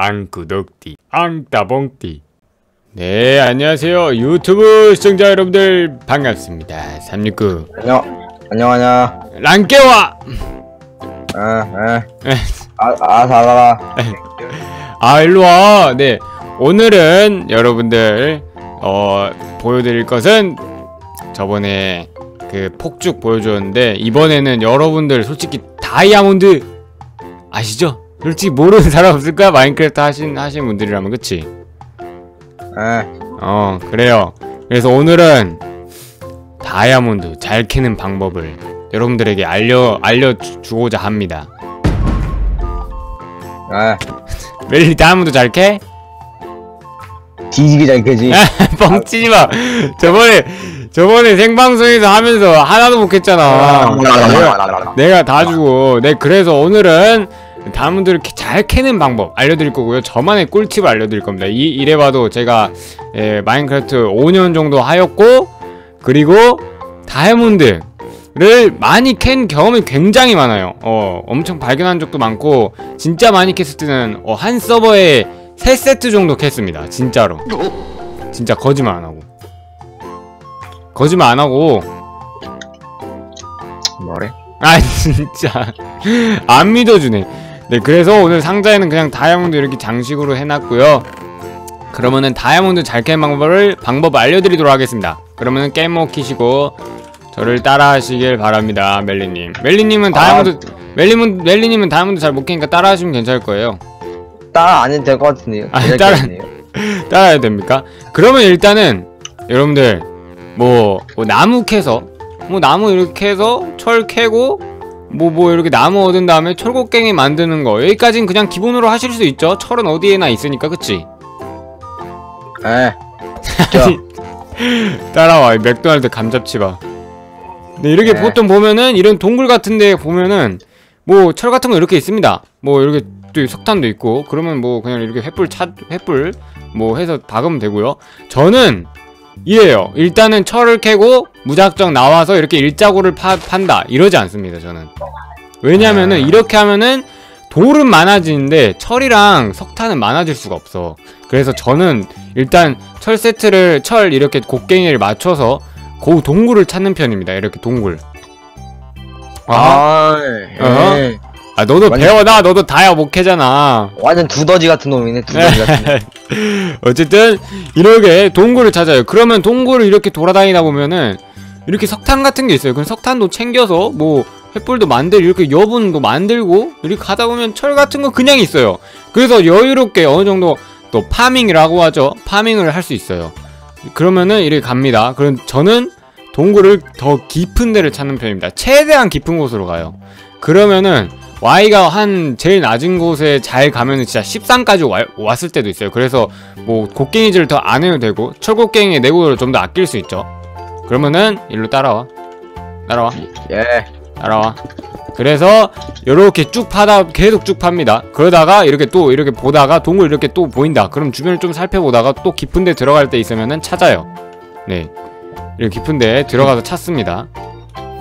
앙구독띠 앙따봉띠. 네 안녕하세요. 유튜브 시청자 여러분들 반갑습니다. 369 안녕. 안녕 안녕. 랑깨와. 에에 아아 살아라 아 일로와. 네 오늘은 여러분들 어 보여드릴 것은 저번에 그 폭죽 보여줬는데 이번에는 여러분들 솔직히 다이아몬드 아시죠? 솔직히 모르는 사람 없을 거야 마인크래프트 하신 하신 분들이라면 그치? 에어 그래요 그래서 오늘은 다이아몬드 잘 캐는 방법을 여러분들에게 알려 알려주고자 합니다 에 멜리 다이아몬드 잘 캐? 뒤지기 잘 캐지 뻥치지 마. 저번에 저번에 생방송에서 하면서 하나도 못 했잖아. 내가, 내가 다 주고. 네 그래서 오늘은 다음분들 잘 캐는 방법 알려드릴 거고요. 저만의 꿀팁을 알려드릴 겁니다. 이 이래봐도 제가 예, 마인크래프트 5년 정도 하였고 그리고 다이아몬드. 를 많이 캔 경험이 굉장히 많아요. 어, 엄청 발견한 적도 많고, 진짜 많이 캤을 때는, 어, 한 서버에 3세트 정도 캤습니다. 진짜로. 진짜 거짓말 안 하고. 거짓말 안 하고. 뭐래? 아 진짜 안 믿어주네. 네 그래서 오늘 상자에는 그냥 다이아몬드 이렇게 장식으로 해놨고요. 그러면은 다이아몬드 잘 캐는 방법을 방법 알려드리도록 하겠습니다. 그러면은 게임 모 키시고 저를 따라하시길 바랍니다, 멜리님. 멜리님은 다이아몬드 멜리님 멜리님은 다이아몬드 잘 못 캐니까 따라하시면 괜찮을 거예요. 따라 안 해도 될 것 같은데요 아, 따라-. 따라야 됩니까? 그러면 일단은 여러분들 뭐, 뭐 나무 캐서 뭐 나무 이렇게 해서 철 캐고 뭐 뭐 이렇게 나무 얻은 다음에 철곡갱이 만드는 거. 여기까지는 그냥 기본으로 하실 수 있죠. 철은 어디에나 있으니까 그치? 에 자, 따라와 이 맥도날드 감잡치 봐 네, 이렇게 네. 보통 보면은 이런 동굴 같은 데 보면은 뭐 철 같은 거 이렇게 있습니다. 뭐 이렇게 또 석탄도 있고 그러면 뭐 그냥 이렇게 횃불 차 횃불 뭐 해서 박으면 되고요. 저는 이래요. 일단은 철을 캐고 무작정 나와서 이렇게 일자고를 파, 판다. 이러지 않습니다 저는. 왜냐면은 이렇게 하면은 돌은 많아지는데 철이랑 석탄은 많아질 수가 없어. 그래서 저는 일단 철 세트를 철 이렇게 곡괭이를 맞춰서 고 동굴을 찾는 편입니다 이렇게 동굴. 아, 아 에. 아 너도 완전- 배워나 너도 다야 못 캐잖아 완전 두더지 같은 놈이네 두더지 같은 어쨌든 이렇게 동굴을 찾아요. 그러면 동굴을 이렇게 돌아다니다 보면은 이렇게 석탄 같은 게 있어요. 그럼 석탄도 챙겨서 뭐 횃불도 만들 이렇게 여분도 만들고 이렇게 가다 보면 철 같은 거 그냥 있어요. 그래서 여유롭게 어느 정도 또 파밍이라고 하죠. 파밍을 할 수 있어요. 그러면은 이렇게 갑니다. 그럼 저는 동굴을 더 깊은 데를 찾는 편입니다. 최대한 깊은 곳으로 가요. 그러면은 Y가 한 제일 낮은 곳에 잘 가면은 진짜 13까지 와, 왔을 때도 있어요. 그래서 뭐 곡괭이질을 더 안 해도 되고 철곡괭이의 내구도를 좀 더 아낄 수 있죠. 그러면은 일로 따라와. 따라와. 예 따라와. 그래서 이렇게 쭉 파다 계속 쭉 팝니다. 그러다가 이렇게 또 이렇게 보다가 동굴 이렇게 또 보인다. 그럼 주변을 좀 살펴보다가 또 깊은 데 들어갈 때 있으면은 찾아요. 네. 이렇게 깊은 데 들어가서 찾습니다.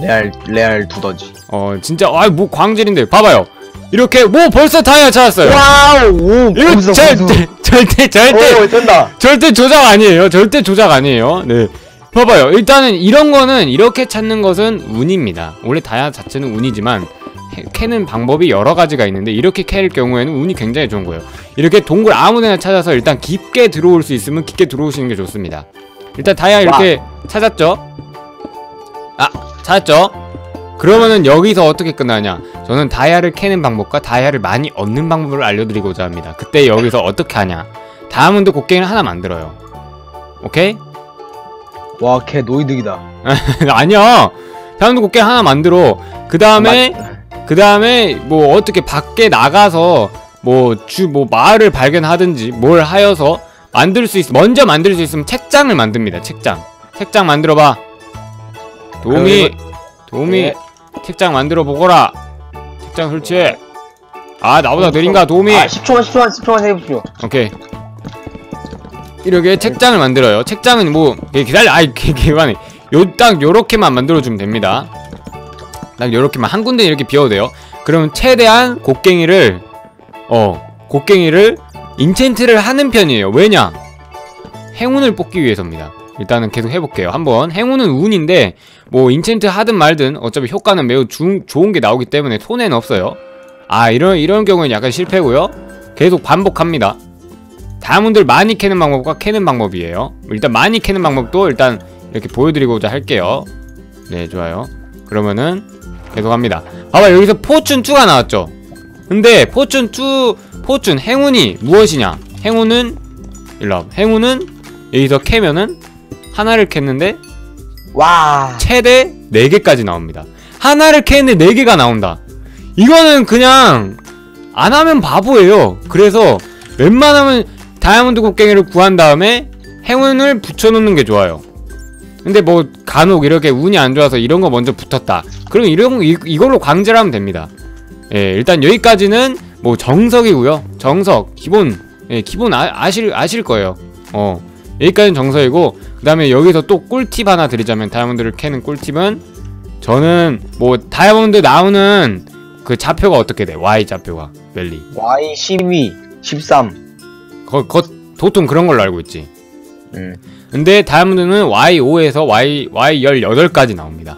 레알 레알 두더지 어 진짜 아뭐 광질인데 봐봐요. 이렇게 뭐 벌써 다이아 찾았어요. 와우 오 이거 검수 절대 절대 절대 오 된다 절대 조작 아니에요. 절대 조작 아니에요. 네. 봐봐요. 일단은 이런 거는 이렇게 찾는 것은 운입니다. 원래 다이아 자체는 운이지만 캐- 캐는 방법이 여러 가지가 있는데 이렇게 캐일 경우에는 운이 굉장히 좋은 거예요. 이렇게 동굴 아무데나 찾아서 일단 깊게 들어올 수 있으면 깊게 들어오시는 게 좋습니다. 일단 다이아 이렇게 찾았죠? 아, 찾았죠? 그러면은 여기서 어떻게 끝나냐? 저는 다이아를 캐는 방법과 다이아를 많이 얻는 방법을 알려드리고자 합니다. 그때 여기서 어떻게 하냐? 다음은 또 곡괭이를 하나 만들어요. 오케이? 와 걔 노이득이다 아니야. 다음도 곡괭이 하나 만들어. 그 다음에 그 다음에 뭐 어떻게 밖에 나가서 뭐주뭐 마을을 발견하든지 뭘 하여서 만들 수 있. 먼저 만들 수 있으면 책장을 만듭니다. 책장. 책장 만들어봐. 도움이 도움이 예. 책장 만들어 보거라. 책장 설치해. 아 나보다 느린가 도움이. 아 10초만 10초만 10초만 해보십시오 오케이. 이렇게 책장을 만들어요. 책장은 뭐 예, 기다려. 아이 기만해. 요딱 요렇게만 만들어 주면 됩니다. 딱 요렇게만 한 군데 이렇게 비워도 돼요. 그러면 최대한 곡괭이를 어 곡괭이를 인챈트를 하는 편이에요 왜냐 행운을 뽑기 위해서입니다 일단은 계속 해볼게요. 한번. 행운은 운인데 뭐 인챈트 하든 말든 어차피 효과는 매우 주, 좋은 게 나오기 때문에 손해는 없어요. 아 이런 이런 경우는 약간 실패고요. 계속 반복합니다. 다이아몬드를 많이 캐는 방법과 캐는 방법이에요. 일단 많이 캐는 방법도 일단 이렇게 보여드리고자 할게요. 네 좋아요. 그러면은 계속 합니다. 봐봐 여기서 포춘 2가 나왔죠? 근데 포춘 2 포춘 행운이 무엇이냐? 행운은 일로 와 행운은 여기서 캐면은 하나를 캤는데 와. 최대 4개까지 나옵니다. 하나를 캐는데 4개가 나온다. 이거는 그냥 안 하면 바보예요. 그래서 웬만하면 다이아몬드 곡괭이를 구한 다음에 행운을 붙여놓는 게 좋아요. 근데 뭐 간혹 이렇게 운이 안 좋아서 이런 거 먼저 붙었다. 그럼 이런 이, 이걸로 강제를 하면 됩니다. 예, 일단 여기까지는 뭐 정석이고요. 정석 기본 예, 기본 아, 아실 아실 거예요. 어 여기까지는 정석이고 그 다음에 여기서 또 꿀팁 하나 드리자면 다이아몬드를 캐는 꿀팁은 저는 뭐 다이아몬드 나오는 그 좌표가 어떻게 돼? Y 좌표가 멜리 Y 12, 13. 거, 거 보통 그런 걸로 알고 있지 음. 근데 다이아몬드는 Y5에서 Y, Y18까지 나옵니다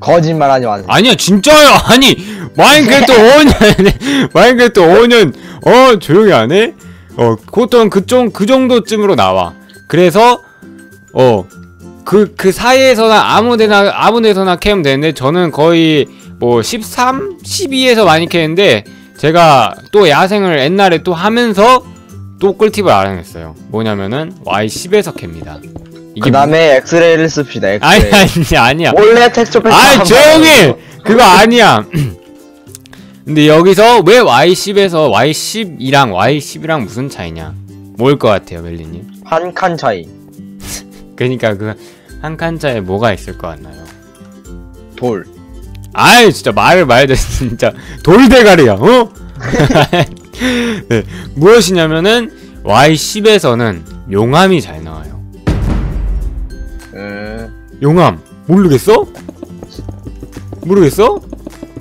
거짓말 하지 마세요. 아니야 진짜요 아니 마인크래프트 5년 마인크래프트 5년 어 조용히 안 해? 어 보통 그쪽 그 정도쯤으로 나와 그래서 어그그 사이에서나 아무데나 아무데서나 캐면 되는데 저는 거의 뭐 13, 12에서 많이 캐는데 제가 또 야생을 옛날에 또 하면서 또 꿀팁을 알아냈어요 뭐냐면은 Y10에서 캡니다 그 다음에 엑스레이를 씁시다. 아니 엑스레이. 아니 아니야 원래 텍스처 패스. 아이 조용히 그거 아니야 근데 여기서 왜 Y10에서 Y12랑 Y10이랑 무슨 차이냐 뭘 것 같아요 멜리님 한 칸 차이. 그니까 그 한칸 차에 뭐가 있을 것 같나요 돌. 아이 진짜 말을 말대 진짜 돌대가리야 어? 네, 무엇이냐면은 Y10에서는 용암이 잘 나와요 음. 용암 모르겠어? 모르겠어?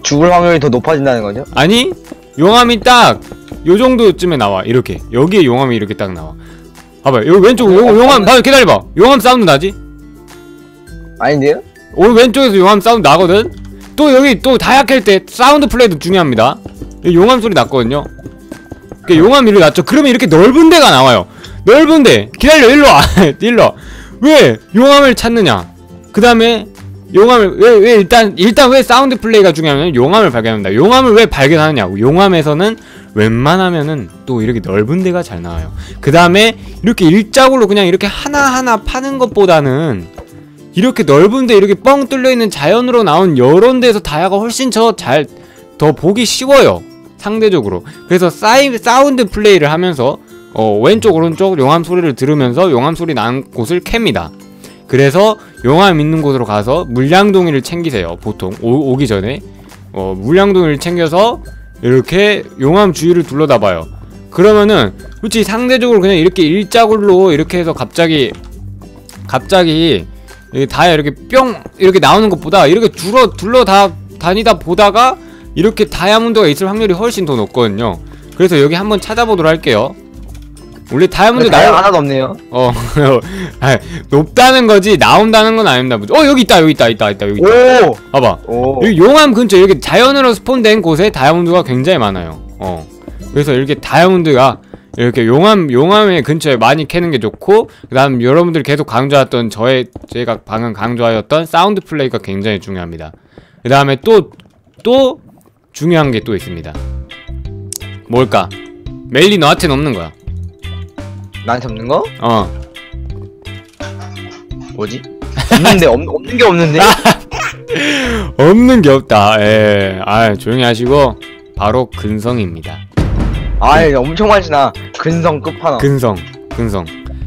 죽을 확률이 더 높아진다는 거죠? 아니 용암이 딱 요 정도쯤에 나와 이렇게 여기에 용암이 이렇게 딱 나와 봐봐 여기 왼쪽 요 용암 봐 기다려봐. 용암 사운드 나지? 아닌데요? 오늘 왼쪽에서 용암 사운드 나거든? 또 여기 또 다약할 때 사운드 플레이도 중요합니다. 용암 소리 났거든요. 그 용암 이렇게 났죠. 그러면 이렇게 넓은 데가 나와요. 넓은 데. 기다려 일로와. 일로 왜 용암을 찾느냐? 그 다음에 용암을 왜, 왜 일단 일단 왜 사운드 플레이가 중요하면 용암을 발견합니다. 용암을 왜 발견하느냐고. 용암에서는 웬만하면은 또 이렇게 넓은 데가 잘 나와요. 그 다음에 이렇게 일자골로 그냥 이렇게 하나하나 파는 것보다는 이렇게 넓은데 이렇게 뻥 뚫려 있는 자연으로 나온 이런 데서 다야가 훨씬 더 잘 더 보기 쉬워요. 상대적으로. 그래서 사이, 사운드 플레이를 하면서 어, 왼쪽 오른쪽 용암 소리를 들으면서 용암 소리 나는 곳을 캡니다. 그래서 용암 있는 곳으로 가서 물량동이를 챙기세요 보통. 오, 오기 전에. 어, 물량동이를 챙겨서 이렇게 용암 주위를 둘러다봐요 그러면은 솔직히 상대적으로 그냥 이렇게 일자골로 이렇게 해서 갑자기 갑자기 다야 이렇게 뿅 이렇게 나오는 것보다 이렇게 둘러 둘러 다 다니다 보다가 이렇게 다이아몬드가 있을 확률이 훨씬 더 높거든요. 그래서 여기 한번 찾아보도록 할게요. 원래 다이아몬드 다이 나 하나도 없네요. 어 아, 높다는 거지 나온다는 건 아닙니다. 어 여기 있다 여기 있다 있다 있다 여기 있다. 오! 봐봐 오. 여기 용암 근처 이렇게 자연으로 스폰된 곳에 다이아몬드가 굉장히 많아요. 어. 그래서 이렇게 다이아몬드가 이렇게 용암 용암의 근처에 많이 캐는 게 좋고 그다음 여러분들이 계속 강조했던 저의 제가 방금 강조하였던 사운드 플레이가 굉장히 중요합니다. 그다음에 또 또 중요한 게 또 있습니다. 뭘까? 메일리 너한테는 없는 거야. 나한테 없는 거? 어. 뭐지? 없는데 없, 없는 게 없는데? 없는 게 없다. 예. 아, 조용히 하시고 바로 근성입니다. 아이 엄청 많지나 근성 끝판왕. 근성, 근성.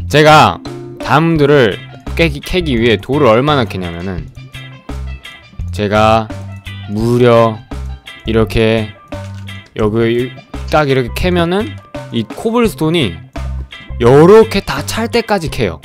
제가 다음들을 깨기, 캐기 위해 돌을 얼마나 캐냐면은 제가 무려 이렇게 여기 딱 이렇게 캐면은 이 코블스톤이 요렇게 다 찰 때까지 캐요.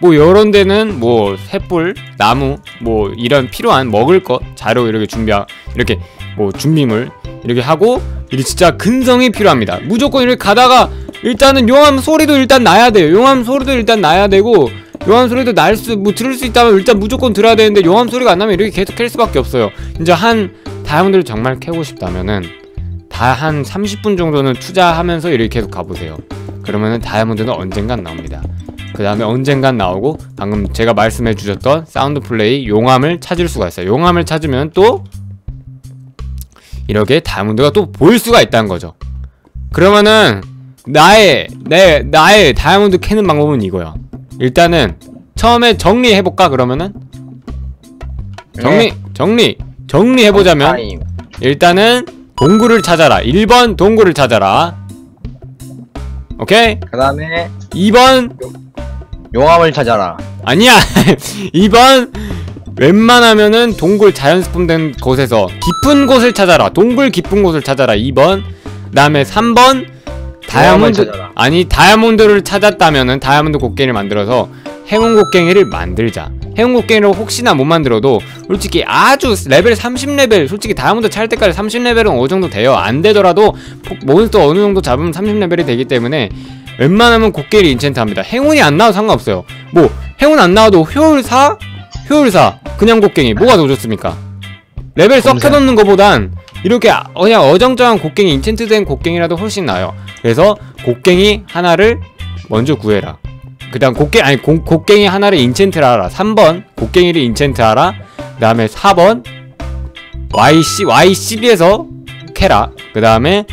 뭐 요런 데는 뭐 횃불, 나무, 뭐 이런 필요한 먹을 것, 자료 이렇게 준비하 이렇게 뭐 준비물 이렇게 하고 이게 진짜 근성이 필요합니다. 무조건 이렇게 가다가 일단은 용암 소리도 일단 나야 돼요. 용암 소리도 일단 나야 되고 용암 소리도 날 수 뭐 들을 수 있다면 일단 무조건 들어야 되는데 용암 소리가 안 나면 이렇게 계속 캘 수밖에 없어요. 이제 한 다이아몬드를 정말 캐고 싶다면은 다 한 30분 정도는 투자하면서 이렇게 계속 가보세요. 그러면은 다이아몬드는 언젠간 나옵니다. 그 다음에 언젠간 나오고 방금 제가 말씀해 주셨던 사운드 플레이 용암을 찾을 수가 있어요. 용암을 찾으면 또 이렇게 다이아몬드가 또 보일 수가 있다는 거죠. 그러면은 나의 내 나의 다이아몬드 캐는 방법은 이거야. 일단은 처음에 정리해볼까 그러면은? 정리 정리 정리해보자면 타임. 일단은 동굴을 찾아라. 1번 동굴을 찾아라. 오케이? 그 다음에 2번 용암을 찾아라. 아니야. 2번 웬만하면은 동굴 자연 스폰된 곳에서 깊은 곳을 찾아라. 동굴 깊은 곳을 찾아라. 2번. 그 다음에 3번. 다이아몬드 찾아라. 아니 다이아몬드를 찾았다면은 다이아몬드 곡괭이를 만들어서 행운 곡괭이를 만들자. 행운 곡괭이를 혹시나 못 만들어도 솔직히 아주 레벨 30레벨 솔직히 다이아몬드 찰 때까지 30레벨은 어느 정도 돼요? 안 되더라도 포- 몬스터 어느 정도 잡으면 30레벨이 되기 때문에 웬만하면 곡괭이를 인챈트 합니다. 행운이 안 나와도 상관없어요. 뭐 행운 안 나와도 효율 4? 효율 4 그냥 곡괭이 뭐가 더 좋습니까? 레벨 검색. 썩혀놓는 것보단 이렇게 아- 그냥 어정쩡한 곡괭이 인챈트된 곡괭이라도 훨씬 나아요. 그래서 곡괭이 하나를 먼저 구해라. 그 다음 곡괭이 아니 고, 곡괭이 하나를 인챈트를 하라. 3번 곡괭이를 인챈트 하라. 그 다음에 4번 YC, YCB에서 캐라. 그 다음에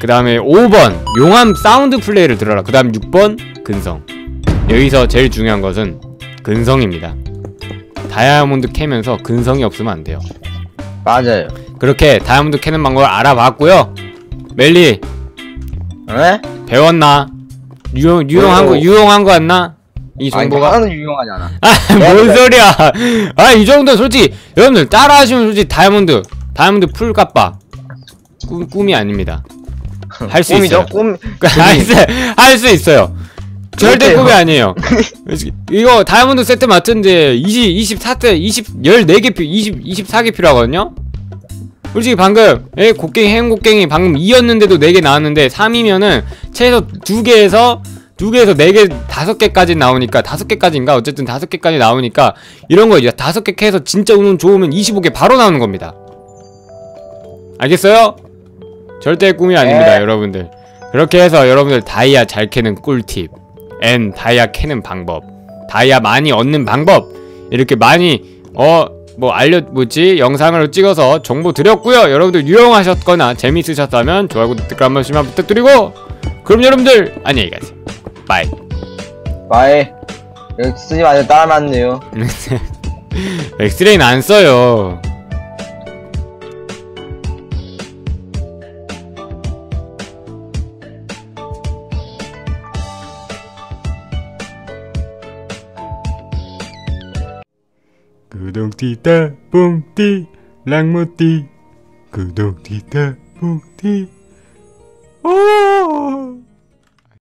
그 다음에 5번 용암 사운드 플레이를 들어라. 그 다음 6번 근성. 여기서 제일 중요한 것은 근성입니다 다이아몬드 캐면서 근성이 없으면 안 돼요 맞아요. 그렇게 다이아몬드 캐는 방법을 알아봤고요 멜리 에? 배웠나? 유용, 유용한 거 어. 유용한 거 같나? 이 아니 정보가 하나는 유용하잖아. 뭔 소리야? 아 이 정도 솔직히 여러분들 따라하시면 솔직히 다이아몬드 다이아몬드 풀 값바 꿈 꿈이 아닙니다. 할 수 있어요. 꿈. 할수 있어요. 절대. 꿈이 아니에요. 이거 다이아몬드 세트 맞췄는데 20 24대 20 14개 필20 24개 필요하거든요. 솔직히 방금 예, 곡괭이 해운 곡괭이 방금 2였는데도 4개 나왔는데 3이면은 최소 2개에서 2개에서 4개 5개까지 나오니까 5개까지인가 어쨌든 5개까지 나오니까 이런 거 이제 5개 캐서 진짜 운은 좋으면 25개 바로 나오는 겁니다. 알겠어요? 절대 꿈이 아닙니다, 네. 여러분들. 그렇게 해서 여러분들 다이아 잘 캐는 꿀팁, N 다이아 캐는 방법, 다이아 많이 얻는 방법 이렇게 많이 어 뭐 알려 뭐지 영상을 찍어서 정보 드렸고요. 여러분들 유용하셨거나 재밌으셨다면 좋아요 구독 댓글 한 번씩만 부탁드리고 그럼 여러분들 안녕히 가세요. 바이. 바이. 쓰지 마세요. 따라놨네요. 엑스레이는 안 써요. 구독티다 뽕띠 랑모띠. 구독티다 뽕띠. 오